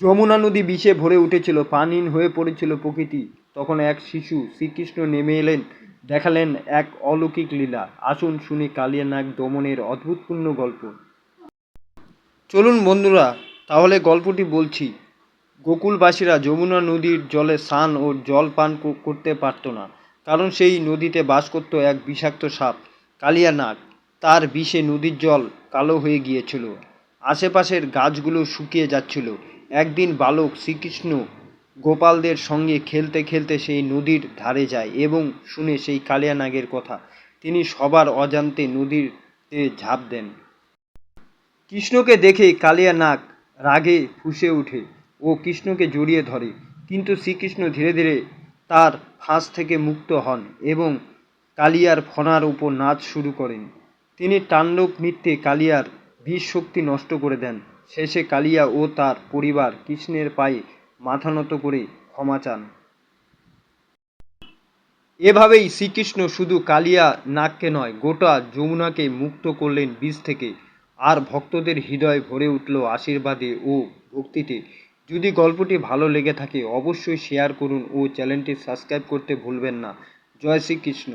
যমুনা নদী বিষে ভরে উঠেছিল, পানিহীন হয়ে পড়েছিল প্রকৃতি। তখন এক শিশু শ্রীকৃষ্ণ নেমে এলেন, দেখালেন এক অলৌকিক লীলা। আসুন শুনি কালিয়া নাগ দমনের অদ্ভুতপূর্ণ গল্প। চলুন বন্ধুরা, তাহলে গল্পটি বলছি। গোকুলবাসীরা যমুনা নদীর জলে স্নান ও জল পান করতে পারত না, কারণ সেই নদীতে বাস করত এক বিষাক্ত সাপ কালিয়া নাগ তার বিষে নদীর জল কালো হয়ে গিয়েছিল। আশেপাশের গাছগুলো শুকিয়ে যাচ্ছিল। একদিন বালক শ্রীকৃষ্ণ গোপালদের সঙ্গে খেলতে খেলতে সেই নদীর ধারে যায় এবং শুনে সেই কালিয়া নাগের কথা। তিনি সবার অজান্তে নদীতে ঝাঁপ দেন। কৃষ্ণকে দেখে কালিয়া নাগ রাগে ফুঁসে ওঠে ও কৃষ্ণকে জড়িয়ে ধরে। কিন্তু শ্রীকৃষ্ণ ধীরে ধীরে তার ফাঁস থেকে মুক্ত হন এবং কালিয়ার ফণার উপর নাচ শুরু করেন। তিনি তাণ্ডব নৃত্যে কালিয়ার বিষ শক্তি নষ্ট করে দেন। শেষে কালিয়া ও তার পরিবার কৃষ্ণের পায়ে মাথা নত করে ক্ষমা চান। এভাবেই শ্রীকৃষ্ণ শুধু কালিয়া নাককে নয়, গোটা যমুনাকে মুক্ত করলেন বীজ থেকে। আর ভক্তদের হৃদয় ভরে উঠল আশীর্বাদে ও ভক্তিতে। যদি গল্পটি ভালো লেগে থাকে, অবশ্যই শেয়ার করুন ও চ্যানেলটি সাবস্ক্রাইব করতে ভুলবেন না। জয় শ্রীকৃষ্ণ।